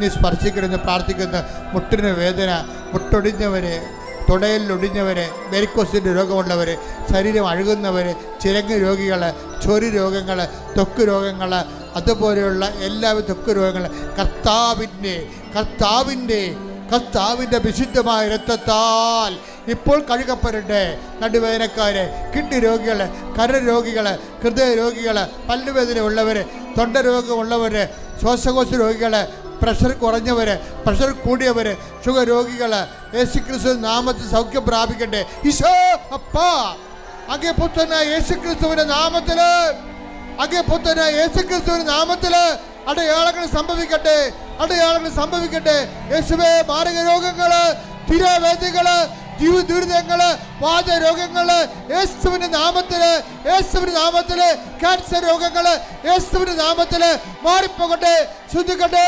നീ സ്പർശിക്കണമെന്ന് പ്രാർത്ഥിക്കുന്ന മുട്ടിന് വേദന മുട്ടൊടിഞ്ഞവരെ തുടയിലൊടിഞ്ഞവരെ വെരിക്കോസിന്റെ രോഗമുള്ളവർ ശരീരം അഴുകുന്നവർ ചിരങ്ങ് രോഗികൾ ചൊരി രോഗങ്ങൾ തൊക്ക് രോഗങ്ങൾ അതുപോലെയുള്ള എല്ലാവിധ തൊക്ക് രോഗങ്ങൾ കർത്താവിന്റെ കർത്താവിന്റെ കർത്താവിന്റെ വിശുദ്ധമായ രക്തത്താൽ ഇപ്പോൾ കഴുകപ്പെടട്ടെ. നടുവേദനക്കാര് കിഡ്നി രോഗികൾ കര രോഗികൾ ഹൃദയ രോഗികൾ പല്ലുവേദന ഉള്ളവർ തൊണ്ട രോഗമുള്ളവർ ശ്വാസകോശ രോഗികൾ പ്രഷർ കുറഞ്ഞവർ പ്രഷർ കൂടിയവർ ഷുഗർ രോഗികൾ യേശുക്രിസ്തു നാമത്തിൽ സൗഖ്യം പ്രാപിക്കട്ടെ. ഈശോ അപ്പാ. അങ്ങേ യേശു യേശുക്രിസ്തുവിന്റെ നാമത്തിൽ. അങ്ങേ യേശു യേശുക്രിസ്തുവിന്റെ നാമത്തിൽ അടയാളങ്ങൾ സംഭവിക്കട്ടെ അടയാളങ്ങൾ സംഭവിക്കട്ടെ. യേശുവേ മാരക രോഗങ്ങൾ തിരവേദികൾ ജീവ ദുരിതങ്ങൾ വാദ രോഗങ്ങൾ യേശുവിന്റെ നാമത്തിൽ യേശുവിന്റെ നാമത്തിൽ ക്യാൻസർ രോഗങ്ങൾ യേശുവിന്റെ നാമത്തിൽ മാറിപ്പോകട്ടെ ശ്രദ്ധിക്കട്ടെ